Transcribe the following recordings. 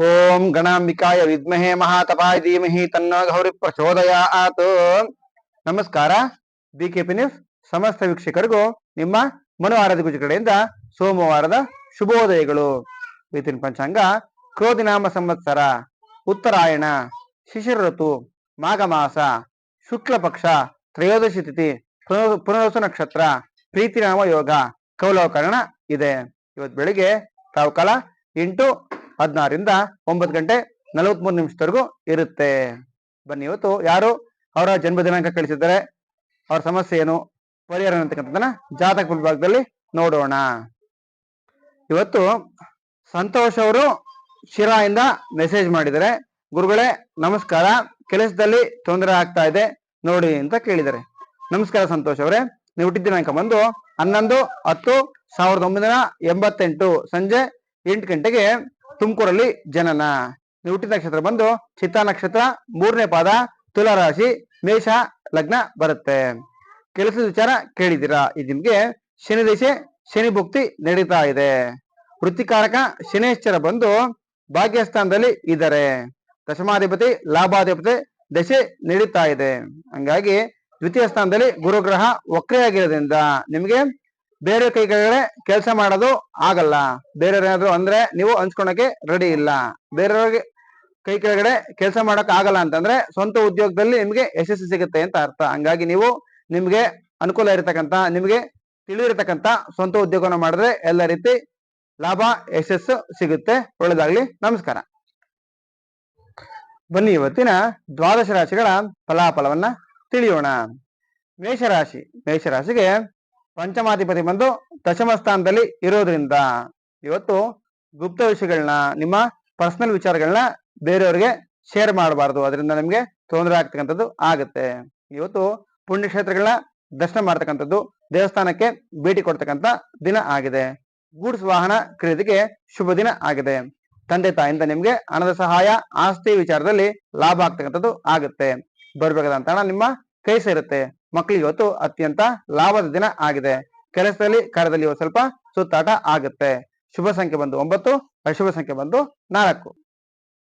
ಓಂ ಗಣಾಂಬಿಕಾಯ ವಿದ್ಮಹೇ ಮಹಾತಪಾಯ ಧೀಮಹಿ ತನ್ನ ಗೌರಿ ಪ್ರಚೋದಯ ಆತು ನಮಸ್ಕಾರ. ಬಿ ಕೆ ಸಮಸ್ತ ವೀಕ್ಷಕರಿಗೂ ನಿಮ್ಮ ಮನುವಾರದ ಗುಜಿ ಕಡೆಯಿಂದ ಸೋಮವಾರದ ಶುಭೋದಯಗಳು. ವಿತಿನ್ ಪಂಚಾಂಗ, ಕ್ರೋಧಿನಾಮ ಸಂವತ್ಸರ, ಉತ್ತರಾಯಣ ಶಿಶಿರ ಋತು ಮಾಘ ಮಾಸ ಶುಕ್ಲ ಪಕ್ಷ ತ್ರಯೋದಶಿ ತಿಥಿ, ಪುನರ್- ಪುನರ್ವಸು ನಕ್ಷತ್ರ, ಪ್ರೀತಿನಾಮ ಯೋಗ, ಕೌಲವಕರಣ ಇದೆ. ಇವತ್ತು ಬೆಳಿಗ್ಗೆ ತಾವು ಕಾಲ ಎಂಟು ಹದಿನಾರರಿಂದ ಒಂಬತ್ತು ಗಂಟೆ ನಲವತ್ಮೂರು ನಿಮಿಷದವರೆಗೂ ಇರುತ್ತೆ. ಬನ್ನಿ, ಇವತ್ತು ಯಾರು? ಅವರ ಜನ್ಮ ದಿನಾಂಕ ಕಳಿಸಿದ್ದಾರೆ. ಅವ್ರ ಸಮಸ್ಯೆ ಏನು? ಪರಿಹಾರ ಅಂತಕ್ಕಂಥದ್ದನ್ನ ಜಾತಕ ವಿಭಾಗದಲ್ಲಿ ನೋಡೋಣ. ಇವತ್ತು ಸಂತೋಷ್ ಅವರು ಶಿರಾಯಿಂದ ಮೆಸೇಜ್ ಮಾಡಿದರೆ ಗುರುಗಳೇ, ನಮಸ್ಕಾರ. ಕೆಲಸದಲ್ಲಿ ತೊಂದರೆ ಆಗ್ತಾ ಇದೆ. ನೋಡಿ ಅಂತ ಕೇಳಿದರೆ ನಮಸ್ಕಾರ ಸಂತೋಷ್ ಅವರೇ. ನೀವು ಹುಟ್ಟಿದ ದಿನಾಂಕ ಬಂದು ಹನ್ನೊಂದು, ಹತ್ತು, ಸಾವಿರದ ಒಂಬೈನೂರ ಎಂಬತ್ತೆಂಟು ಸಂಜೆ ಎಂಟು ಗಂಟೆಗೆ ತುಮಕೂರಲ್ಲಿ ಜನನ. ಹುಟ್ಟಿದ ನಕ್ಷತ್ರ ಬಂದು ಚಿತ್ತಾ ನಕ್ಷತ್ರ, ಮೂರನೇ ಪಾದ, ತುಲಾರಾಶಿ, ಮೇಷ, ಲಗ್ನ ಬರುತ್ತೆ. ಕೆಲಸದ ವಿಚಾರ ಕೇಳಿದ್ದೀರಾ? ಇದು ನಿಮ್ಗೆ ಶನಿ ದಿಶೆ ಶನಿ ಭುಕ್ತಿ ನಡೀತಾ ಇದೆ. ವೃತ್ತಿಕಾರಕ ಶನೇಶ್ವರ ಬಂದು ಭಾಗ್ಯಸ್ಥಾನದಲ್ಲಿ ಇದ್ದಾರೆ. ದಶಮಾಧಿಪತಿ, ಲಾಭಾಧಿಪತಿ ದಶೆ ನಡೀತಾ ಇದೆ. ಹಂಗಾಗಿ ದ್ವಿತೀಯ ಸ್ಥಾನದಲ್ಲಿ ಗುರುಗ್ರಹ ವಕ್ರೆಯಾಗಿರೋದ್ರಿಂದ ನಿಮಗೆ ಬೇರೆ ಕೈ ಕೆಳಗಡೆ ಕೆಲಸ ಮಾಡೋದು ಆಗಲ್ಲ. ಬೇರೆಯವ್ರೇನಾದ್ರು ಅಂದ್ರೆ ನೀವು ಹಂಚ್ಕೊಳಕ್ಕೆ ರೆಡಿ ಇಲ್ಲ. ಬೇರೆಯವ್ರಿಗೆ ಕೈ ಕೆಳಗಡೆ ಕೆಲಸ ಮಾಡಕ್ ಆಗಲ್ಲ ಅಂತಂದ್ರೆ ಸ್ವಂತ ಉದ್ಯೋಗದಲ್ಲಿ ನಿಮ್ಗೆ ಯಶಸ್ಸು ಸಿಗುತ್ತೆ ಅಂತ ಅರ್ಥ. ಹಂಗಾಗಿ ನೀವು ನಿಮ್ಗೆ ಅನುಕೂಲ ಇರತಕ್ಕಂತ ನಿಮ್ಗೆ ತಿಳಿದಿರತಕ್ಕಂತ ಸ್ವಂತ ಉದ್ಯೋಗವನ್ನು ಮಾಡಿದ್ರೆ ಎಲ್ಲ ರೀತಿ ಲಾಭ, ಯಶಸ್ಸು ಸಿಗುತ್ತೆ. ಒಳ್ಳೇದಾಗ್ಲಿ. ನಮಸ್ಕಾರ. ಬನ್ನಿ ಇವತ್ತಿನ ದ್ವಾದಶ ರಾಶಿಗಳ ಫಲಾಫಲವನ್ನ ತಿಳಿಯೋಣ. ಮೇಷರಾಶಿ. ಮೇಷರಾಶಿಗೆ ಪಂಚಮಾಧಿಪತಿ ಬಂದು ದಶಮ ಸ್ಥಾನದಲ್ಲಿ ಇರೋದ್ರಿಂದ ಇವತ್ತು ಗುಪ್ತ ವಿಷಯಗಳನ್ನ ನಿಮ್ಮ ಪರ್ಸನಲ್ ವಿಚಾರಗಳನ್ನ ಬೇರೆಯವರಿಗೆ ಶೇರ್ ಮಾಡಬಾರ್ದು. ಅದರಿಂದ ನಿಮ್ಗೆ ತೊಂದರೆ ಆಗ್ತಕ್ಕಂಥದ್ದು ಆಗುತ್ತೆ. ಇವತ್ತು ಪುಣ್ಯಕ್ಷೇತ್ರಗಳನ್ನ ದರ್ಶನ ಮಾಡ್ತಕ್ಕಂಥದ್ದು ದೇವಸ್ಥಾನಕ್ಕೆ ಭೇಟಿ ಕೊಡ್ತಕ್ಕಂಥ ದಿನ ಆಗಿದೆ. ಗೂಡ್ಸ್ ವಾಹನ ಖರೀದಿಗೆ ಶುಭ ದಿನ ಆಗಿದೆ. ತಂದೆ ತಾಯಿಂದ ನಿಮ್ಗೆ ಹಣದ ಸಹಾಯ, ಆಸ್ತಿ ವಿಚಾರದಲ್ಲಿ ಲಾಭ ಆಗ್ತಕ್ಕಂಥದ್ದು ಆಗುತ್ತೆ. ಬರ್ಬೇಕಾದಂತ ಹಣ ನಿಮ್ಮ ಕೈ ಸೇರುತ್ತೆ. ಮಕ್ಕಳಿಗೆ ಇವತ್ತು ಅತ್ಯಂತ ಲಾಭದ ದಿನ ಆಗಿದೆ. ಕೆಲಸದಲ್ಲಿ, ಕಾರ್ಯದಲ್ಲಿ ಇವತ್ತು ಸ್ವಲ್ಪ ಸುತ್ತಾಟ ಆಗುತ್ತೆ. ಶುಭ ಸಂಖ್ಯೆ ಬಂದು ಒಂಬತ್ತು, ಅಶುಭ ಸಂಖ್ಯೆ ಬಂದು ನಾಲ್ಕು.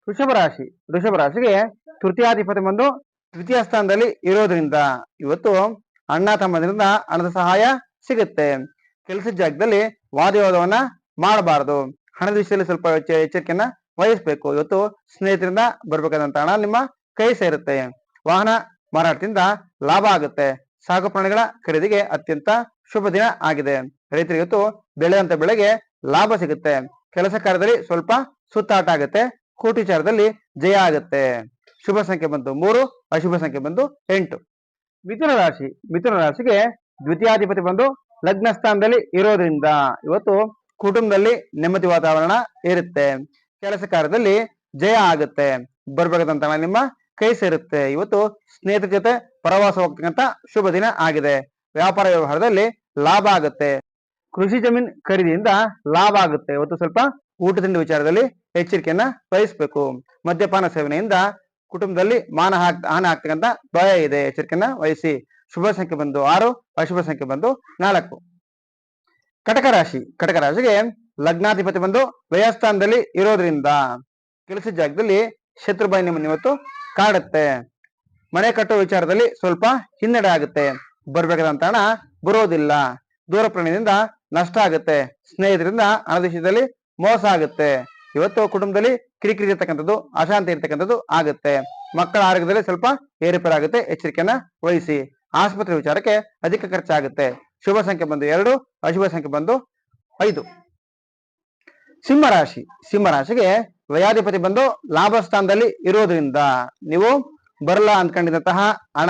ವೃಷಭ ರಾಶಿ. ವೃಷಭ ರಾಶಿಗೆ ತೃತೀಯಾಧಿಪತಿ ಬಂದು ತೃತೀಯ ಸ್ಥಾನದಲ್ಲಿ ಇರೋದ್ರಿಂದ ಇವತ್ತು ಅಣ್ಣ ತಮ್ಮದಿಂದ ಹಣದ ಸಹಾಯ ಸಿಗುತ್ತೆ. ಕೆಲಸ ಜಾಗದಲ್ಲಿ ವಾದವಿವಾದವನ್ನ ಮಾಡಬಾರದು. ಹಣದ ವಿಷಯದಲ್ಲಿ ಸ್ವಲ್ಪ ಎಚ್ಚ- ಎಚ್ಚರಿಕೆಯನ್ನ ವಹಿಸ್ಬೇಕು. ಇವತ್ತು ಸ್ನೇಹಿತರಿಂದ ಬರ್ಬೇಕಾದಂತ ಹಣ ನಿಮ್ಮ ಕೈ ಸೇರುತ್ತೆ. ವಾಹನ ಮಾರಾಟದಿಂದ ಲಾಭ ಆಗುತ್ತೆ. ಸಾಕು ಪ್ರಾಣಿಗಳ ಖರೀದಿಗೆ ಅತ್ಯಂತ ಶುಭ ದಿನ ಆಗಿದೆ. ರೈತರಿಗೆ ಇವತ್ತು ಬೆಳೆದಂತ ಬೆಳೆಗೆ ಲಾಭ ಸಿಗುತ್ತೆ. ಕೆಲಸ ಕಾರ್ಯದಲ್ಲಿ ಸ್ವಲ್ಪ ಸುತ್ತಾಟ ಆಗುತ್ತೆ. ಕೋಟಿಚಾರದಲ್ಲಿ ಜಯ ಆಗುತ್ತೆ. ಶುಭ ಸಂಖ್ಯೆ ಬಂತು ಮೂರು, ಅಶುಭ ಸಂಖ್ಯೆ ಬಂದು ಎಂಟು. ಮಿಥುನ ರಾಶಿ, ಮಿಥುನ ರಾಶಿಗೆ ದ್ವಿತೀಯಾಧಿಪತಿ ಬಂದು ಲಗ್ನ ಸ್ಥಾನದಲ್ಲಿ ಇರೋದ್ರಿಂದ ಇವತ್ತು ಕುಟುಂಬದಲ್ಲಿ ನೆಮ್ಮದಿ ವಾತಾವರಣ ಇರುತ್ತೆ. ಕೆಲಸ ಕಾರ್ಯದಲ್ಲಿ ಜಯ ಆಗುತ್ತೆ. ಬರ್ಬೇಕಾದಂತ ನಿಮ್ಮ ಕೈ ಸೇರುತ್ತೆ. ಇವತ್ತು ಸ್ನೇಹಿತರ ಜೊತೆ ಪ್ರವಾಸ ಹೋಗ್ತಕ್ಕಂತ ಶುಭ ದಿನ ಆಗಿದೆ. ವ್ಯಾಪಾರ ವ್ಯವಹಾರದಲ್ಲಿ ಲಾಭ ಆಗುತ್ತೆ. ಕೃಷಿ ಜಮೀನ್ ಖರೀದಿಯಿಂದ ಲಾಭ ಆಗುತ್ತೆ. ಇವತ್ತು ಸ್ವಲ್ಪ ಊಟ ತಿಂಡಿ ವಿಚಾರದಲ್ಲಿ ಎಚ್ಚರಿಕೆಯನ್ನ ವಹಿಸ್ಬೇಕು. ಮದ್ಯಪಾನ ಸೇವನೆಯಿಂದ ಕುಟುಂಬದಲ್ಲಿ ಮಾನ ಹಾಕ್, ಹಾನಿ ಆಗ್ತಕ್ಕಂತ ಭಯ ಇದೆ. ಎಚ್ಚರಿಕೆಯನ್ನ ವಹಿಸಿ. ಶುಭ ಸಂಖ್ಯೆ ಬಂದು ಆರು, ಅಶುಭ ಸಂಖ್ಯೆ ಬಂದು ನಾಲ್ಕು. ಕಟಕ ರಾಶಿ. ಕಟಕ ರಾಶಿಗೆ ಲಗ್ನಾಧಿಪತಿ ಬಂದು ವ್ಯಯಸ್ಥಾನದಲ್ಲಿ ಇರೋದ್ರಿಂದ. ಕೆಲಸ ಜಾಗದಲ್ಲಿ ಶತ್ರು ಬಾಯಿ ನಿಮ್ಮನ್ನು ಇವತ್ತು ಕಾಡುತ್ತೆ. ಮನೆ ಕಟ್ಟುವ ವಿಚಾರದಲ್ಲಿ ಸ್ವಲ್ಪ ಹಿನ್ನಡೆ ಆಗುತ್ತೆ. ಬರ್ಬೇಕಾದಂತ ಹಣ ಬರೋದಿಲ್ಲ. ದೂರ ಪ್ರಾಣಿಯಿಂದ ನಷ್ಟ ಆಗುತ್ತೆ. ಸ್ನೇಹಿತರಿಂದ ಅನದೇಶದಲ್ಲಿ ಮೋಸ ಆಗುತ್ತೆ. ಇವತ್ತು ಕುಟುಂಬದಲ್ಲಿ ಕಿರಿಕಿರಿ ಇರ್ತಕ್ಕಂಥದ್ದು, ಅಶಾಂತಿ ಇರ್ತಕ್ಕಂಥದ್ದು ಆಗುತ್ತೆ. ಮಕ್ಕಳ ಆರೋಗ್ಯದಲ್ಲಿ ಸ್ವಲ್ಪ ಏರುಪೇರಾಗುತ್ತೆ ಎಚ್ಚರಿಕೆಯನ್ನ ವಹಿಸಿ. ಆಸ್ಪತ್ರೆ ವಿಚಾರಕ್ಕೆ ಅಧಿಕ ಖರ್ಚಾಗುತ್ತೆ. ಶುಭ ಸಂಖ್ಯೆ ಬಂದು ಎರಡು, ಅಶುಭ ಸಂಖ್ಯೆ ಬಂದು ಐದು. ಸಿಂಹರಾಶಿ ಸಿಂಹರಾಶಿಗೆ ವ್ಯಯಾಧಿಪತಿ ಬಂದು ಲಾಭ ಸ್ಥಾನದಲ್ಲಿ ಇರೋದ್ರಿಂದ ನೀವು ಬರಲ್ಲ ಅಂದ್ಕೊಂಡಿದ್ದಂತಹ ಹಣ,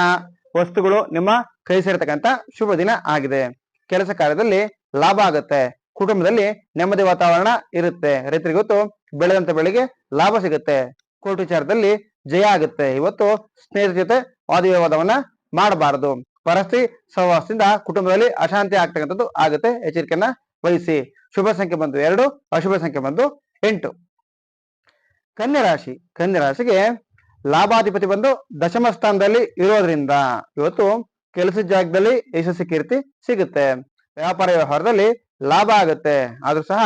ವಸ್ತುಗಳು ನಿಮ್ಮ ಕೈ ಸೇರತಕ್ಕಂತ ಶುಭ ದಿನ ಆಗಿದೆ. ಕೆಲಸ ಕಾರ್ಯದಲ್ಲಿ ಲಾಭ ಆಗುತ್ತೆ. ಕುಟುಂಬದಲ್ಲಿ ನೆಮ್ಮದಿ ವಾತಾವರಣ ಇರುತ್ತೆ. ರೈತರಿಗೆ ಗೊತ್ತು, ಬೆಳೆದಂತ ಬೆಳೆಗೆ ಲಾಭ ಸಿಗುತ್ತೆ. ಕೋರ್ಟ್ ವಿಚಾರದಲ್ಲಿ ಜಯ ಆಗುತ್ತೆ. ಇವತ್ತು ಸ್ನೇಹಿತರ ಜೊತೆ ವಾದವಿವಾದವನ್ನ ಮಾಡಬಾರದು. ಪರಸ್ತಿ ಸಹವಾಸದಿಂದ ಕುಟುಂಬದಲ್ಲಿ ಅಶಾಂತಿ ಆಗ್ತಕ್ಕಂಥದ್ದು ಆಗುತ್ತೆ. ಎಚ್ಚರಿಕೆಯನ್ನ ವಹಿಸಿ. ಶುಭ ಸಂಖ್ಯೆ ಬಂದು ಎರಡು, ಅಶುಭ ಸಂಖ್ಯೆ ಬಂದು ಎಂಟು. ಕನ್ಯಾ ರಾಶಿ. ಕನ್ಯಾ ರಾಶಿಗೆ ಲಾಭಾಧಿಪತಿ ಬಂದು ದಶಮ ಸ್ಥಾನದಲ್ಲಿ ಇರೋದ್ರಿಂದ ಇವತ್ತು ಕೆಲಸ ಜಾಗದಲ್ಲಿ ಯಶಸ್ವಿ ಕೀರ್ತಿ ಸಿಗುತ್ತೆ. ವ್ಯಾಪಾರ ವ್ಯವಹಾರದಲ್ಲಿ ಲಾಭ ಆಗುತ್ತೆ. ಆದ್ರೂ ಸಹ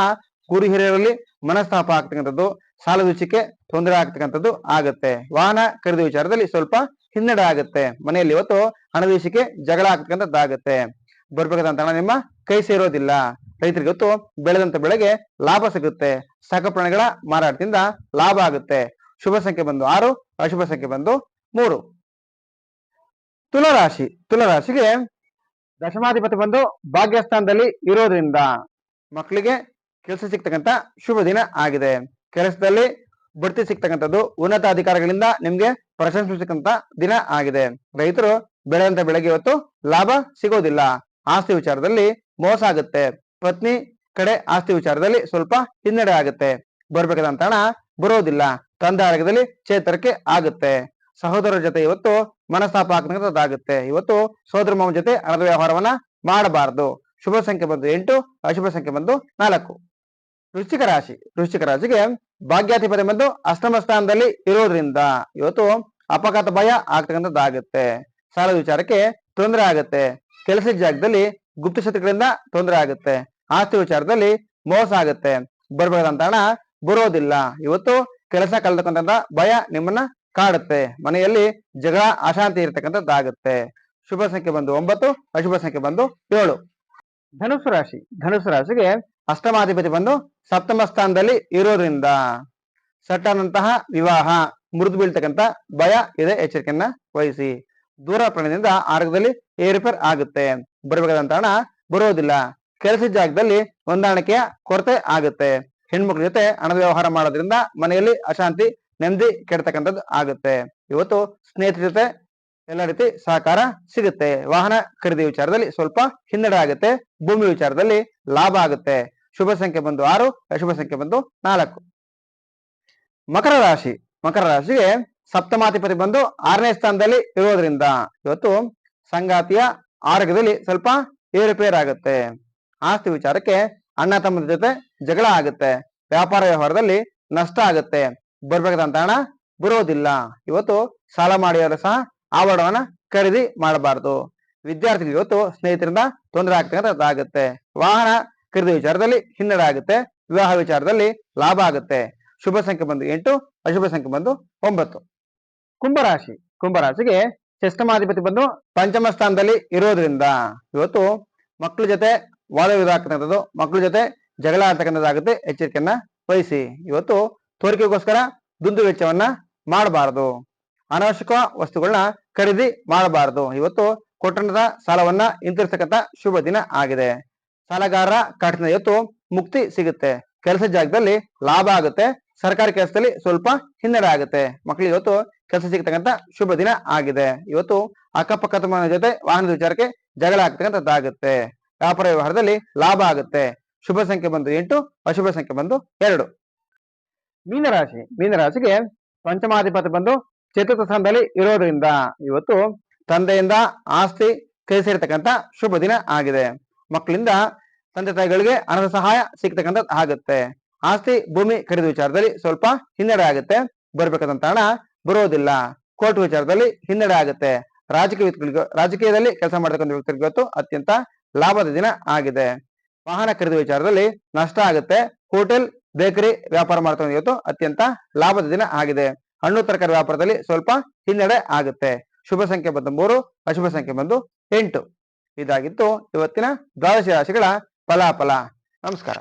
ಗುರು ಹಿರಿಯರಲ್ಲಿ ಮನಸ್ತಾಪ ಆಗ್ತಕ್ಕಂಥದ್ದು, ಸಾಲ ವಿಷಯಕ್ಕೆ ತೊಂದರೆ ಆಗ್ತಕ್ಕಂಥದ್ದು ಆಗುತ್ತೆ. ವಾಹನ ಖರೀದಿ ವಿಚಾರದಲ್ಲಿ ಸ್ವಲ್ಪ ಹಿನ್ನಡೆ ಆಗುತ್ತೆ. ಮನೆಯಲ್ಲಿ ಇವತ್ತು ಹಣದೀಶಿಕೆ ಜಗಳ ಆಗ್ತಕ್ಕಂಥದ್ದಾಗುತ್ತೆ. ಬರ್ಬೇಕಾದಂತ ಹಣ ನಿಮ್ಮ ಕೈ ಸೇರೋದಿಲ್ಲ. ರೈತರಿಗೆ ಗೊತ್ತು, ಬೆಳೆದಂತ ಬೆಳೆಗೆ ಲಾಭ ಸಿಗುತ್ತೆ. ಸಾಕು ಪ್ರಾಣಿಗಳ ಮಾರಾಟದಿಂದ ಲಾಭ ಆಗುತ್ತೆ. ಶುಭ ಸಂಖ್ಯೆ ಬಂದು ಆರು, ಅಶುಭ ಸಂಖ್ಯೆ ಬಂದು ಮೂರು. ತುಲಾರಾಶಿ, ತುಲಾರಾಶಿಗೆ ದಶಮಾಧಿಪತಿ ಬಂದು ಭಾಗ್ಯಸ್ಥಾನದಲ್ಲಿ ಇರೋದ್ರಿಂದ ಮಕ್ಕಳಿಗೆ ಕೆಲಸ ಸಿಗ್ತಕ್ಕಂತ ಶುಭ ದಿನ ಆಗಿದೆ. ಕೆಲಸದಲ್ಲಿ ಬಡ್ತಿ ಸಿಗ್ತಕ್ಕಂಥದ್ದು ಉನ್ನತ ಅಧಿಕಾರಿಗಳಿಂದ ನಿಮ್ಗೆ ಪ್ರಶಂಸೆ ಸಿಕ್ಕಂತ ದಿನ ಆಗಿದೆ. ರೈತರು ಬೆಳೆದಂತ ಬೆಳೆಗೆ ಇವತ್ತು ಲಾಭ ಸಿಗೋದಿಲ್ಲ. ಆಸ್ತಿ ವಿಚಾರದಲ್ಲಿ ಮೋಸ ಆಗುತ್ತೆ. ಪತ್ನಿ ಕಡೆ ಆಸ್ತಿ ವಿಚಾರದಲ್ಲಿ ಸ್ವಲ್ಪ ಹಿನ್ನಡೆ ಆಗುತ್ತೆ. ಬರ್ಬೇಕಾದಂತ ಹಣ ಬರೋದಿಲ್ಲ. ತಂದೆ ಆರೋಗ್ಯದಲ್ಲಿ ಚೇತರಿಕೆ ಆಗುತ್ತೆ. ಸಹೋದರ ಜೊತೆ ಇವತ್ತು ಮನಸ್ತಾಪ ಆಗ್ತಕ್ಕಂಥದ್ದಾಗುತ್ತೆ ಇವತ್ತು ಸೋದರ ಮಾವನ ಜೊತೆ ಹಣದ ವ್ಯವಹಾರವನ್ನ ಮಾಡಬಾರದು. ಶುಭ ಸಂಖ್ಯೆ ಬಂದು ಎಂಟು, ಅಶುಭ ಸಂಖ್ಯೆ ಬಂದು ನಾಲ್ಕು. ವೃಶ್ಚಿಕ ರಾಶಿ. ವೃಶ್ಚಿಕ ರಾಶಿಗೆ ಭಾಗ್ಯಾಧಿಪತಿ ಬಂದು ಅಷ್ಟಮ ಸ್ಥಾನದಲ್ಲಿ ಇರೋದ್ರಿಂದ ಇವತ್ತು ಅಪಘಾತ ಭಯ ಆಗ್ತಕ್ಕಂಥದ್ದಾಗುತ್ತೆ. ಸಾಲದ ವಿಚಾರಕ್ಕೆ ತೊಂದರೆ ಆಗುತ್ತೆ. ಕೆಲಸದ ಜಾಗದಲ್ಲಿ ಗುಪ್ತ ಶತ್ರುಗಳಿಂದ ತೊಂದರೆ ಆಗುತ್ತೆ. ಆಸ್ತಿ ವಿಚಾರದಲ್ಲಿ ಮೋಸ ಆಗುತ್ತೆ. ಬರಬಾರದಂತ ಹಣ ಬರೋದಿಲ್ಲ. ಇವತ್ತು ಕೆಲಸ ಕಳೆದಕ್ಕಂತ ಭಯ ನಿಮ್ಮನ್ನ ಕಾಡುತ್ತೆ. ಮನೆಯಲ್ಲಿ ಜಗಳ, ಅಶಾಂತಿ ಇರತಕ್ಕಂಥದ್ದಾಗುತ್ತೆ. ಶುಭ ಸಂಖ್ಯೆ ಬಂದು ಒಂಬತ್ತು, ಅಶುಭ ಸಂಖ್ಯೆ ಬಂದು ಏಳು. ಧನುಸು ರಾಶಿ. ಧನುಸು ರಾಶಿಗೆ ಅಷ್ಟಮಾಧಿಪತಿ ಬಂದು ಸಪ್ತಮ ಸ್ಥಾನದಲ್ಲಿ ಇರೋದ್ರಿಂದ ಸಟ್ಟನಂತಹ ವಿವಾಹ ಮೃದು ಬೀಳ್ತಕ್ಕಂಥ ಭಯ ಇದೆ. ಎಚ್ಚರಿಕೆಯನ್ನ ವಹಿಸಿ. ದೂರ ಪ್ರಾಣದಿಂದ ಆರೋಗ್ಯದಲ್ಲಿ ಏರುಪೇರ್ ಆಗುತ್ತೆ. ಬರಬೇಕಾದಂತ ಹಣ ಬರೋದಿಲ್ಲ. ಕೆಲಸದ ಜಾಗದಲ್ಲಿ ಹೊಂದಾಣಿಕೆಯ ಕೊರತೆ ಆಗುತ್ತೆ. ಹೆಣ್ಮಕ್ಳ ಜೊತೆ ಹಣದ ವ್ಯವಹಾರ ಮಾಡೋದ್ರಿಂದ ಮನೆಯಲ್ಲಿ ಅಶಾಂತಿ, ನೆಮ್ಮದಿ ಕೆಡ್ತಕ್ಕಂಥದ್ದು ಆಗುತ್ತೆ. ಇವತ್ತು ಸ್ನೇಹಿತರ ಜೊತೆ ಎಲ್ಲ ರೀತಿ ಸಹಕಾರ ಸಿಗುತ್ತೆ. ವಾಹನ ಖರೀದಿ ವಿಚಾರದಲ್ಲಿ ಸ್ವಲ್ಪ ಹಿನ್ನಡೆ ಆಗುತ್ತೆ. ಭೂಮಿ ವಿಚಾರದಲ್ಲಿ ಲಾಭ ಆಗುತ್ತೆ. ಶುಭ ಸಂಖ್ಯೆ ಬಂದು ಆರು, ಅಶುಭ ಸಂಖ್ಯೆ ಬಂದು ನಾಲ್ಕು. ಮಕರ ರಾಶಿ. ಮಕರ ರಾಶಿಗೆ ಸಪ್ತಮಾಧಿಪತಿ ಬಂದು ಆರನೇ ಸ್ಥಾನದಲ್ಲಿ ಇರೋದ್ರಿಂದ ಇವತ್ತು ಸಂಗಾತಿಯ ಆರೋಗ್ಯದಲ್ಲಿ ಸ್ವಲ್ಪ ಏರುಪೇರಾಗುತ್ತೆ ಆಸ್ತಿ ವಿಚಾರಕ್ಕೆ ಅಣ್ಣ ತಮ್ಮದ ಜೊತೆ ಜಗಳ ಆಗುತ್ತೆ. ವ್ಯಾಪಾರ ವ್ಯವಹಾರದಲ್ಲಿ ನಷ್ಟ ಆಗುತ್ತೆ. ಬರ್ಬೇಕಾದಂತ ಹಣ ಬರೋದಿಲ್ಲ. ಇವತ್ತು ಸಾಲ ಮಾಡಿಯವರು ಸಹ ಆಭರಣವನ್ನ ಖರೀದಿ ಮಾಡಬಾರದು. ವಿದ್ಯಾರ್ಥಿಗಳು ಇವತ್ತು ಸ್ನೇಹಿತರಿಂದ ತೊಂದರೆ ಆಗ್ತಕ್ಕಂಥದ್ದಾಗುತ್ತೆ ವಾಹನ ಖರೀದಿ ವಿಚಾರದಲ್ಲಿ ಹಿನ್ನಡೆ ಆಗುತ್ತೆ. ವಿವಾಹ ವಿಚಾರದಲ್ಲಿ ಲಾಭ ಆಗುತ್ತೆ. ಶುಭ ಸಂಖ್ಯೆ ಬಂದು ಎಂಟು, ಅಶುಭ ಸಂಖ್ಯೆ ಬಂದು ಒಂಬತ್ತು. ಕುಂಭರಾಶಿ ಕುಂಭರಾಶಿಗೆ ಷಷ್ಟಮಾಧಿಪತಿ ಬಂದು ಪಂಚಮ ಸ್ಥಾನದಲ್ಲಿ ಇರೋದ್ರಿಂದ ಇವತ್ತು ಮಕ್ಕಳ ಜೊತೆ ವಾದ ವಿವಾದ ಆಗ್ತಕ್ಕಂಥದ್ದು ಮಕ್ಕಳ ಜೊತೆ ಜಗಳ ಆಡ್ತಕ್ಕಂಥದ್ದಾಗುತ್ತೆ ಎಚ್ಚರಿಕೆಯನ್ನ ವಹಿಸಿ. ಇವತ್ತು ತೋರಿಕೆಗೋಸ್ಕರ ದುಂದು ವೆಚ್ಚವನ್ನ ಮಾಡಬಾರದು. ಅನಾವಶ್ಯಕ ವಸ್ತುಗಳನ್ನ ಖರೀದಿ ಮಾಡಬಾರದು. ಇವತ್ತು ಕೊಟ್ಟಣದ ಸಾಲವನ್ನ ಹಿಂತಿರ್ತಕ್ಕಂಥ ಶುಭ ದಿನ ಆಗಿದೆ. ಸಾಲಗಾರರ ಕಾಟಿನ ಇವತ್ತು ಮುಕ್ತಿ ಸಿಗುತ್ತೆ. ಕೆಲಸ ಜಾಗದಲ್ಲಿ ಲಾಭ ಆಗುತ್ತೆ. ಸರ್ಕಾರಿ ಕೆಲಸದಲ್ಲಿ ಸ್ವಲ್ಪ ಹಿನ್ನಡೆ ಆಗುತ್ತೆ. ಮಕ್ಕಳಿಗೆ ಇವತ್ತು ಕೆಲಸ ಸಿಗ್ತಕ್ಕಂಥ ಶುಭ ದಿನ ಆಗಿದೆ. ಇವತ್ತು ಅಕ್ಕಪಕ್ಕದ ಮನೆ ಜೊತೆ ವಾಹನದ ವಿಚಾರಕ್ಕೆ ಜಗಳ ಆಗ್ತಕ್ಕಂಥದ್ದಾಗುತ್ತೆ. ವ್ಯಾಪಾರ ವ್ಯವಹಾರದಲ್ಲಿ ಲಾಭ ಆಗುತ್ತೆ. ಶುಭ ಸಂಖ್ಯೆ ಬಂದು ಎಂಟು, ಅಶುಭ ಸಂಖ್ಯೆ ಬಂದು ಎರಡು. ಮೀನರಾಶಿ, ಮೀನರಾಶಿಗೆ ಪಂಚಮಾಧಿಪತಿ ಬಂದು ಚತುರ್ಥ ಸ್ಥಾನದಲ್ಲಿ ಇರೋದ್ರಿಂದ ಇವತ್ತು ತಂದೆಯಿಂದ ಆಸ್ತಿ ಕೈ ಸೇರ್ತಕ್ಕಂಥ ಶುಭ ದಿನ ಆಗಿದೆ. ಮಕ್ಕಳಿಂದ ತಂದೆ ತಾಯಿಗಳಿಗೆ ಹಣದ ಸಹಾಯ ಸಿಗ್ತಕ್ಕಂಥದ್ದು ಆಗುತ್ತೆ. ಆಸ್ತಿ, ಭೂಮಿ ಖರೀದಿ ವಿಚಾರದಲ್ಲಿ ಸ್ವಲ್ಪ ಹಿನ್ನಡೆ ಆಗುತ್ತೆ. ಬರ್ಬೇಕಾದಂತ ಹಣ ಬರೋದಿಲ್ಲ. ಕೋರ್ಟ್ ವಿಚಾರದಲ್ಲಿ ಹಿನ್ನಡೆ ಆಗುತ್ತೆ. ರಾಜಕೀಯ ರಾಜಕೀಯದಲ್ಲಿ ಕೆಲಸ ಮಾಡತಕ್ಕಂಥ ವ್ಯಕ್ತಿಗಳಿಗೆ ಇವತ್ತು ಅತ್ಯಂತ ಲಾಭದ ದಿನ ಆಗಿದೆ. ವಾಹನ ಖರೀದಿ ವಿಚಾರದಲ್ಲಿ ನಷ್ಟ ಆಗುತ್ತೆ. ಹೋಟೆಲ್, ಬೇಕರಿ ವ್ಯಾಪಾರ ಮಾಡ್ತಕ್ಕಂಥ ಇವತ್ತು ಅತ್ಯಂತ ಲಾಭದ ದಿನ ಆಗಿದೆ. ಹಣ್ಣು, ತರಕಾರಿ ವ್ಯಾಪಾರದಲ್ಲಿ ಸ್ವಲ್ಪ ಹಿನ್ನಡೆ ಆಗುತ್ತೆ. ಶುಭ ಸಂಖ್ಯೆ ಬಂದು ಮೂರು, ಅಶುಭ ಸಂಖ್ಯೆ ಬಂದು ಎಂಟು. ಇದಾಗಿತ್ತು ಇವತ್ತಿನ ದ್ವಾದಶ ರಾಶಿಗಳ ಫಲಾಫಲ. ನಮಸ್ಕಾರ.